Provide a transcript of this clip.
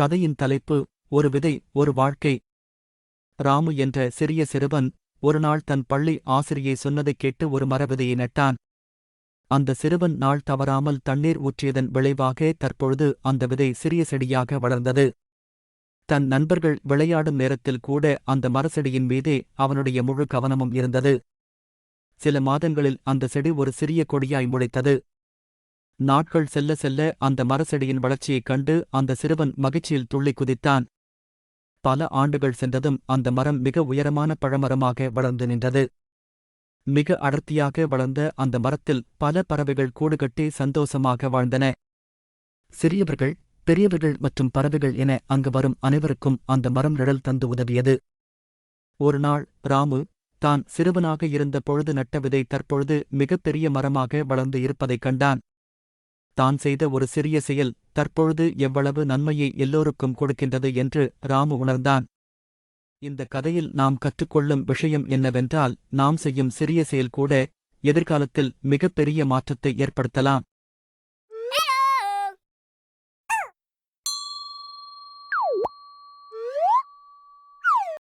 கதையின் தலைப்பு ஒரு விதை ஒரு வாழ்க்கை. ராமு என்ற சிறிய சிறுவன் ஒருநாள் தன் பள்ளி ஆசிரியை சொன்னதைக் கேட்டு ஒரு மரவிதையை நட்டான். அந்த சிறுவன் நாள் தவறாமல் தண்ணீர் ஊற்றியதன் விளைவாக தற்பொழுது அந்த விதை சிறிய செடியாக வளர்ந்தது. தன் நண்பர்கள் விளையாடும் நேரத்தில் கூட அந்த மரச்செடியின் மீதே அவனுடைய முழு கவனமும் இருந்தது. சில மாதங்களில் அந்த செடி ஒரு சிறிய கொடியாய் முளைத்தது. நாட்கள் செல்ல செல்ல அந்த மரச்செடியின் வளர்ச்சியைக் கண்டு அந்த சிறுவன் மகிழ்ச்சியில் துள்ளி குதித்தான். பல ஆண்டுகள் சென்றதும் அந்த மரம் மிக உயரமான பழமரமாக வளர்ந்து நின்றது. மிக அடர்த்தியாக வளர்ந்த அந்த மரத்தில் பல பறவைகள் கூடுகட்டி சந்தோஷமாக வாழ்ந்தன. சிறியவர்கள் பெரியவர்கள் மற்றும் பறவைகள் என அங்கு வரும் அனைவருக்கும் அந்த மரம் நிழல் தந்து உதவியது. ஒரு நாள் ராமு தான் சிறுவனாக இருந்த பொழுது நட்ட விதை தற்பொழுது மிகப்பெரிய மரமாக வளர்ந்து இருப்பதைக் கண்டான். தான் செய்த ஒரு சிறிய செயல் தற்பொழுது எவ்வளவு நன்மையை எல்லோருக்கும் கொடுக்கின்றது என்று ராமு உணர்ந்தான். இந்த கதையில் நாம் கற்றுக்கொள்ளும் விஷயம் என்னவென்றால் நாம் செய்யும் சிறிய செயல் கூட எதிர்காலத்தில் மிகப்பெரிய மாற்றத்தை ஏற்படுத்தலாம்.